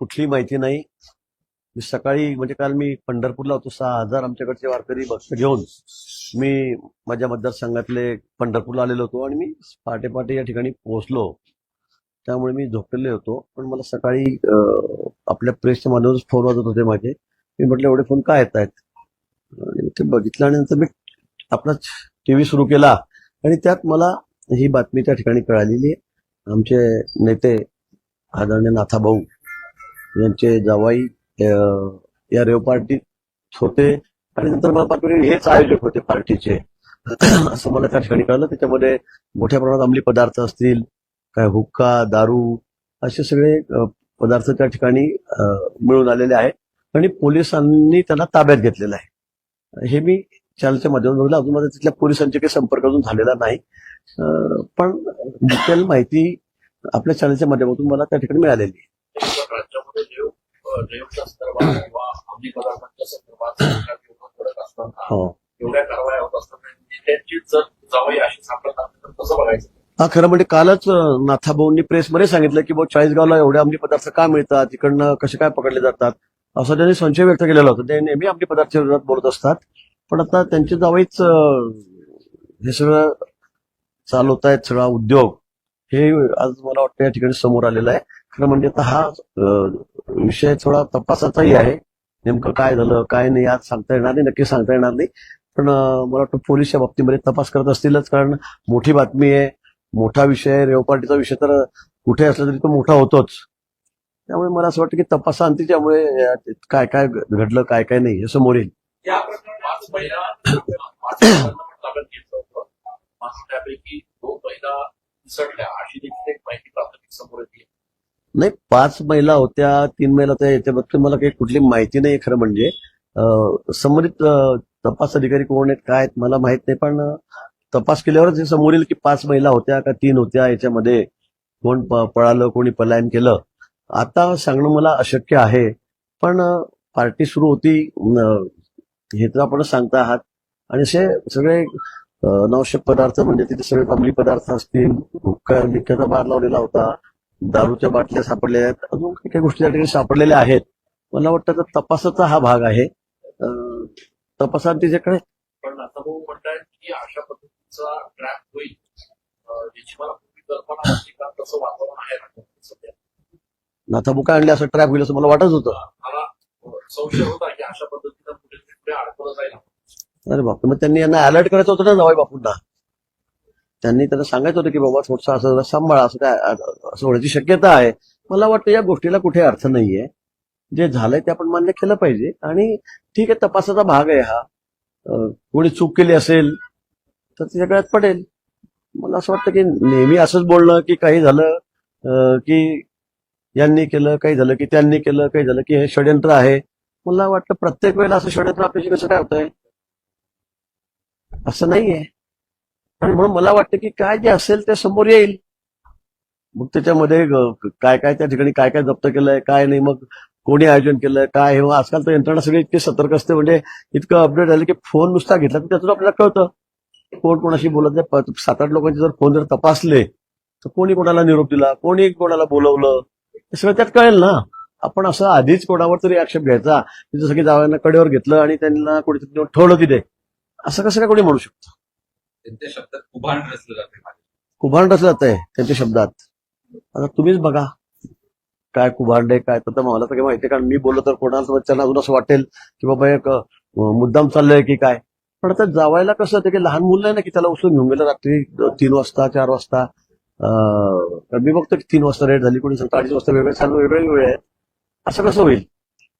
कुठली माहिती नाही. मी सकाळी म्हणजे काल मी पंढरपूरला होतो सहा हजार आमच्याकडचे वारकरी भक्त घेऊन मी माझ्या मतदारसंघातले पंढरपूरला आलेलो होतो आणि मी पहाटे पहाटे या ठिकाणी पोहोचलो. त्यामुळे मी झोपलेले होतो. पण मला सकाळी आपल्या प्रेसच्या माध्यमातून फोन वाजत होते माझे. मी म्हटलं एवढे फोन काय येत आहेत? आणि ते बघितल्यानंतर मी आपला टीव्ही सुरू केला. आणि त्यात मला ही बातमी त्या ठिकाणी कळालेली आहे. आमचे नेते आदरणीय नाथाभाऊ यांचे जावाई या रेव पार्टीत होते. आणि नंतर मला बातमी हेच आयोजक होते पार्टीचे. असं मला त्या ठिकाणी कळलं. त्याच्यामध्ये मोठ्या प्रमाणात अंमली पदार्थ असतील काय हुक्का दारू असे सगळे पदार्थ त्या ठिकाणी मिळून आलेले आहेत. आणि पोलिसांनी त्यांना ताब्यात घेतलेलं आहे. हे मी चॅनलच्या माध्यमातून बघितलं. अजून माझ्या तिथल्या पोलिसांचे काही संपर्क अजून झालेला नाही. पण डिटेल माहिती आपल्या चॅनलच्या माध्यमातून मला त्या ठिकाणी मिळालेली आहे. राज्यामध्ये संदर्भात किंवा अंमली पदार्थांच्या संदर्भात सरकार करत असताना एवढ्या कारवाया होत असताना नेत्यांची जर जावई अशी सापडत तर कसं बघायचं हा खरं म्हणजे कालच नाथाभाऊंनी प्रेसमध्ये सांगितलं की बुवा चाळीसगावला एवढे अंमली पदार्थ का मिळतात? तिकडनं कसे काय पकडले जातात? असं त्यांनी संशय व्यक्त केलेला होता. ते नेहमी अंमली पदार्थ विरोधात बोलत असतात. पण आता त्यांची जावईच हे सगळं चालवत आहेत सगळा उद्योग. हे आज मला वाटतं या ठिकाणी समोर आलेलं आहे. खरं म्हणजे आता हा विषय थोडा तपासाचाही आहे. नेमकं काय झालं काय नाही आज सांगता येणार नाही नक्की सांगता येणार नाही. पण मला वाटतं पोलिसच्या बाबतीमध्ये तपास करत असतीलच कारण मोठी बातमी आहे. मोठा विषय आहे. रेव पार्टीचा विषय तर कुठे असला तरी तो मोठा होतोच. त्यामुळे मला असं वाटतं की तपासांती त्यामुळे काय काय घडलं काय काय नाही हे समोर येईल. या त्यापैकी दोन महिला निसटल्या अशी देखील एक माहिती प्राथमिक समोर येते. नाही पाच महिला होत्या तीन महिला होत्या याच्याबद्दल मला काही कुठली माहिती नाही खरं म्हणजे. संबंधित तपास अधिकारी कोण आहेत काय आहेत मला माहीत नाही पण तपास केल्यावरच हे समोर येईल की पाच महिला होत्या का तीन होत्या याच्यामध्ये कोण पळालं कोणी पलायन केलं. आता सांगणं मला अशक्य आहे पण पार्टी सुरू होती हे तर आपण सांगता आहात. आणि असे सगळे अनावश्यक पदार्थ म्हणजे तिथे सगळे अंमली पदार्थ असतील हुक्का बिक्क्याचा बार लावलेला होता दारूच्या बाटल्या सापडलेल्या आहेत अजून काही काही गोष्टी त्या ठिकाणी सापडलेल्या आहेत. मला वाटतं तर तपासाचा हा भाग आहे. तपासात तिच्याकडे पण आता भाऊ म्हणतायत की अशा पद्धतीचा ट्रॅप होईल. अ, याची मला पूर्वी कल्पना का तसं वातावरण आहे सध्या? नाथाबुका आणले असं ट्रॅप होईल असं मला वाटत होतं. मला संशय होता की अशा पद्धतीनं अरे बाप मग त्यांनी यांना अलर्ट करायचं होतं ना नवाई बापूंना. त्यांनी त्यांना सांगायचं होतं की बाबा थोडंसं असं जरा सांभाळा असं काय असं होण्याची शक्यता आहे. मला वाटतं या गोष्टीला कुठे अर्थ नाहीये. जे झालंय ते आपण मान्य केलं पाहिजे. आणि ठीक आहे तपासाचा भाग आहे हा. कोणी चूक केली असेल तर ते सगळ्यात पडेल. मला असं वाटतं की नेहमी असंच बोलणं की काही झालं की यांनी केलं काही झालं की त्यांनी केलं काही झालं की हे षडयंत्र आहे. मला वाटतं प्रत्येक वेळेला असं षडयंत्र आपल्याशी कसं काय होतंय? असं नाहीये. आणि म्हणून मला वाटतं की काय जे असेल ते समोर येईल. मग त्याच्यामध्ये काय काय त्या ठिकाणी काय काय जप्त केलंय काय नाही मग कोणी आयोजन केलंय काय हे आजकाल तर यंत्रणा सगळी इतकी सतर्क असते म्हणजे इतकं अपडेट झालं की फोन नुसता घेतला तर त्यातून आपल्याला कळतं. कोण कोणाशी बोलत नाही सात आठ लोकांचे जर फोन जर तपासले तर कोणी कोणाला निरोप दिला कोणी कोणाला बोलवलं हे सगळं त्यात कळेल ना. आपण असं आधीच कोणावर तरी आक्षेप घ्यायचा की जसं की जावयांना कडेवर घेतलं आणि त्यांना कोणीतरी ठेवलं तिथे. असं कसं काय कोणी म्हणू शकतं? त्यांच्या शब्दात कुभांड रचलं जाते कुभांड असं जात आहे त्यांच्या शब्दात. आता तुम्हीच बघा. काय कुभांड आहे काय? तर मला तर काही माहिती आहे, कारण मी बोललो तर कोणाला त्यांना अजून असं वाटेल की बाबा एक मुद्दाम चाललंय की काय? पण आता जावायला कसं होतं की लहान मुलं आहे ना की त्याला उचलून घेऊन गेलं रात्री तीन वाजता चार वाजता. मी बघतो की तीन वाजता रेट झाली कोणी सांगतं अडीच वाजता वेगळे चालू वेगळे वेळ आहेत. असं कसं होईल?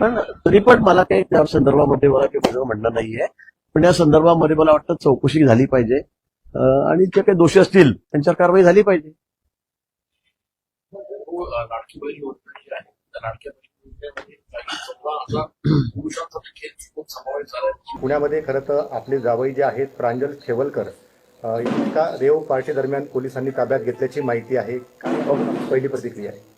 पण तरी पण मला काही त्या संदर्भामध्ये मला काही म्हणणं नाहीये. पण या संदर्भामध्ये मला वाटतं चौकशी झाली पाहिजे. आणि जे काही दोषी असतील त्यांच्यावर कारवाई झाली पाहिजे. पुण्यामध्ये खरं तर आपले जावई जे आहेत प्रांजल खेवलकर एका रेव पार्टी दरम्यान पोलिसांनी ताब्यात घेतल्याची माहिती आहे. पहिली प्रतिक्रिया आहे.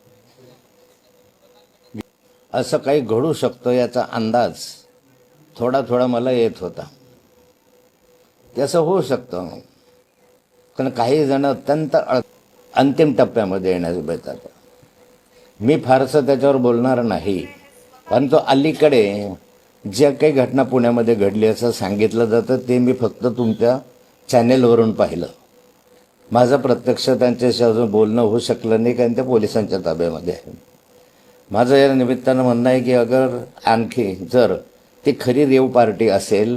असं काही घडू शकतं याचा अंदाज थोडा थोडा मला येत होता. तसं होऊ शकतं. कारण काही जण अत्यंत अंतिम टप्प्यामध्ये येण्यास बेतात मी फारसं त्याच्यावर बोलणार नाही. परंतु अलीकडे ज्या काही घटना पुण्यामध्ये घडली असं सांगितलं जातं ते मी फक्त तुमच्या चॅनेलवरून पाहिलं. माझं प्रत्यक्ष त्यांच्याशी अजून बोलणं होऊ शकलं नाही कारण ते पोलिसांच्या ताब्यामध्ये आहे माझं या निमित्तानं म्हणणं आहे की अगर आणखी जर ती खरी रेव पार्टी असेल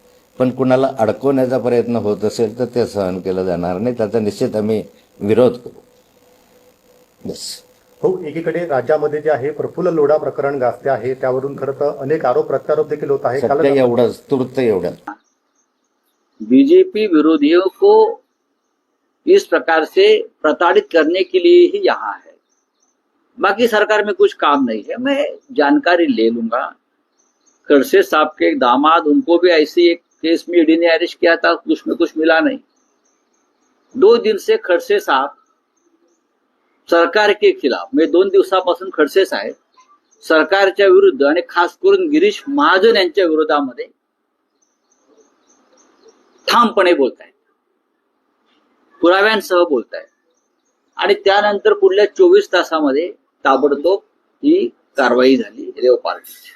पण कुणाला अडकवण्याचा प्रयत्न होत असेल तर ते सहन केलं जाणार नाही. त्याचा निश्चित आम्ही विरोध करू. बस. हो एकीकडे राज्यामध्ये जे आहे प्रफुल्ल लोढा प्रकरण गाजते आहे. त्यावरून खरं तर अनेक आरोप प्रत्यारोप देखील होत आहे एवढंच तुर्त एवढं. बीजेपी विरोधियों को इस प्रकार से प्रताड़ित करने के लिए ही यहाँ है। बाकी सरकार में कुछ काम नहीं है। मैं जानकारी ले लूंगा। खड़से साहब के दामाद उनको भी ऐसी एक केस में ईडी ने अरेस्ट किया था उसमें कुछ मिला नहीं। दो दिन से खडसे साहब सरकार के खिलाफ म्हणजे दोन दिवसापासून खडसे साहेब सरकारच्या विरुद्ध आणि खास करून गिरीश महाजन यांच्या विरोधामध्ये ठामपणे बोलतायत. पुराव्यांसह बोलतायत. आणि त्यानंतर पुढल्या चोवीस तासामध्ये ताबडतोब ही कारवाई झाली रेव पार्टीची.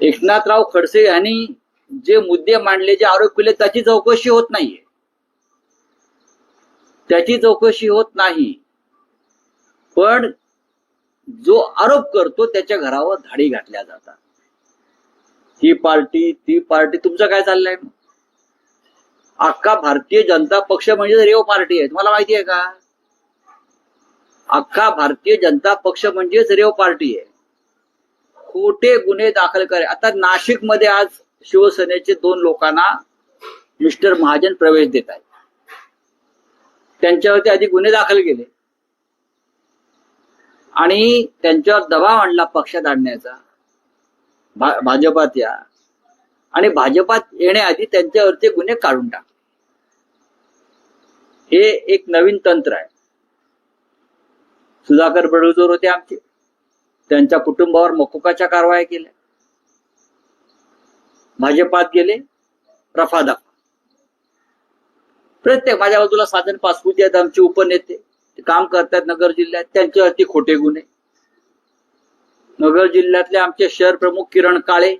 एकनाथराव खडसे यांनी जे मुद्दे मांडले जे आरोप केले त्याची चौकशी होत नाहीये. त्याची चौकशी होत नाही. पण जो आरोप करतो त्याच्या घरावर धाडी घातल्या जातात. ही पार्टी ती पार्टी तुमचं काय चाललंय? अख्खा भारतीय जनता पक्ष म्हणजे रेव पार्टी आहे. तुम्हाला माहिती आहे का? अख्खा भारतीय जनता पक्ष म्हणजेच रेव पार्टी आहे. खोटे गुन्हे दाखल करे. आता नाशिकमध्ये आज शिवसेनेचे दोन लोकांना मिस्टर महाजन प्रवेश देत आहेत. त्यांच्यावरती आधी गुन्हे दाखल केले. आणि त्यांच्यावर दबाव आणला पक्षात आणण्याचा. भा- भाजपात या. आणि भाजपात येण्याआधी त्यांच्यावरचे गुन्हे काढून टाक हे एक नवीन तंत्र आहे. सुधाकर बडगुजर होते आमचे. त्यांच्या कुटुंबावर मकोकाच्या कारवाया केल्या. भाजपात गेले रफादा प्रत्येक माझ्या बाजूला साधन पासपुते आहेत आमचे उपनेते काम करतात नगर जिल्ह्यात त्यांच्यावरती खोटे गुन्हे. नगर जिल्ह्यातले आमचे शहर प्रमुख किरण काळे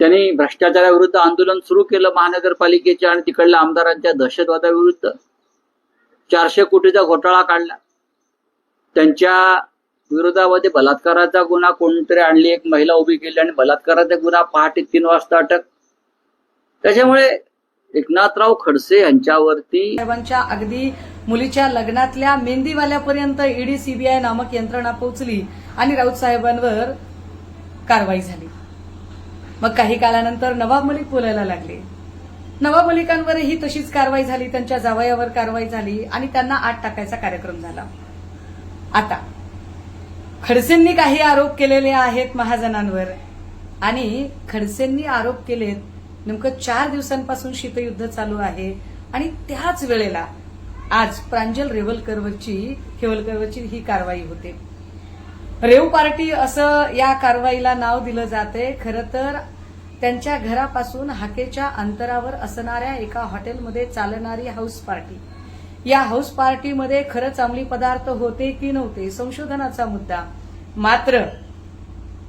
त्यांनी भ्रष्टाचाराविरुद्ध आंदोलन सुरू केलं महानगरपालिकेच्या आणि तिकडल्या आमदारांच्या दहशतवादाविरुद्ध. चारशे कोटीचा घोटाळा काढला. त्यांच्या विरोधामध्ये बलात्काराचा गुन्हा कोणतरी आणली एक महिला उभी केली आणि बलात्काराचा गुन्हा पहाटे तीन वाजता अटक. त्याच्यामुळे एकनाथराव खडसे यांच्यावरती साहेबांच्या अगदी मुलीच्या लग्नातल्या मेहंदीवाल्यापर्यंत ईडी सीबीआय नामक यंत्रणा पोहोचली आणि राऊत साहेबांवर कारवाई झाली. मग काही कालानंतर नवाब मलिक बोलायला लागले. नवाब मलिकांवरही तशीच कारवाई झाली त्यांच्या जावयावर कारवाई झाली आणि त्यांना आत टाकायचा कार्यक्रम झाला. आता खडसेंनी काही आरोप केलेले आहेत महाजनांवर. आणि खडसेंनी आरोप केलेत नेमकं चार दिवसांपासून शीतयुद्ध चालू आहे. आणि त्याच वेळेला आज प्रांजल रेवलकरवरची खेवलकरवरची ही कारवाई होते. रेव पार्टी असं या कारवाईला नाव दिलं जाते. खरं तर त्यांच्या घरापासून हाकेच्या अंतरावर असणाऱ्या एका हॉटेलमध्ये चालणारी हाऊस पार्टी. या हाऊस पार्टीमध्ये खरंच अंमली पदार्थ होते की नव्हते संशोधनाचा मुद्दा. मात्र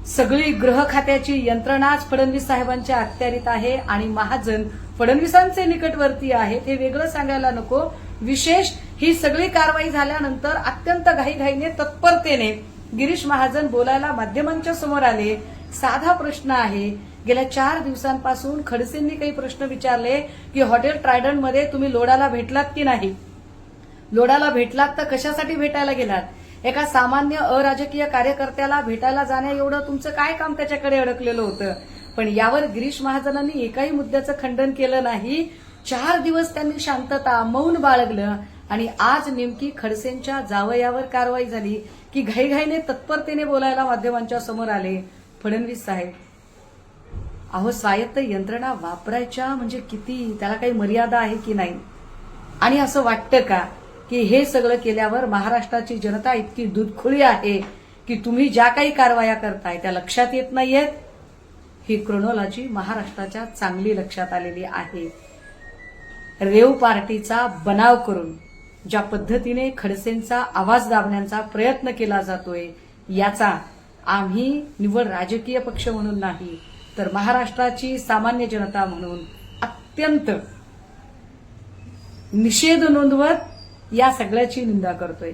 सगळी गृह खात्याची यंत्रणाच फडणवीस साहेबांच्या अखत्यारीत आहे आणि महाजन फडणवीसांचे निकटवर्ती आहेत हे वेगळं सांगायला नको. विशेष ही सगळी कारवाई झाल्यानंतर अत्यंत घाईघाईने तत्परतेने गिरीश महाजन बोलायला माध्यमांच्या समोर आले. साधा प्रश्न आहे. गेल्या चार दिवसांपासून खडसेंनी काही प्रश्न विचारले की हॉटेल ट्रायडंटमध्ये तुम्ही लोडाला भेटलात की नाही? लोडाला भेटलात तर कशासाठी भेटायला गेलात? एका सामान्य अराजकीय कार्यकर्त्याला भेटायला जाण्या एवढं तुमचं काय काम त्याच्याकडे अडकलेलं होतं? पण यावर गिरीश महाजनांनी एकाही मुद्द्याचं खंडन केलं नाही. चार दिवस त्यांनी शांतता मौन बाळगलं आणि आज नेमकी खडसेंच्या जावयावर कारवाई झाली की घाईघाईने तत्परतेने बोलायला माध्यमांच्या समोर आले. फडणवीस साहेब अहो स्वायत्त यंत्रणा वापरायच्या म्हणजे किती? त्याला काही मर्यादा आहे की नाही? आणि असं वाटतं का? की हे सगळं केल्यावर महाराष्ट्राची जनता इतकी दुधखुळी आहे की तुम्ही ज्या काही कारवाया करताय त्या लक्षात येत नाहीयेत. ही क्रोनॉलॉजी महाराष्ट्राच्या चांगली लक्षात आलेली आहे. रेव पार्टीचा बनाव करून ज्या पद्धतीने खडसेंचा आवाज दाबण्याचा प्रयत्न केला जातोय याचा आम्ही निवड राजकीय पक्ष म्हणून नाही तर महाराष्ट्राची सामान्य जनता म्हणून अत्यंत निषेध नोंदवत या सगळ्याची निंदा करतोय.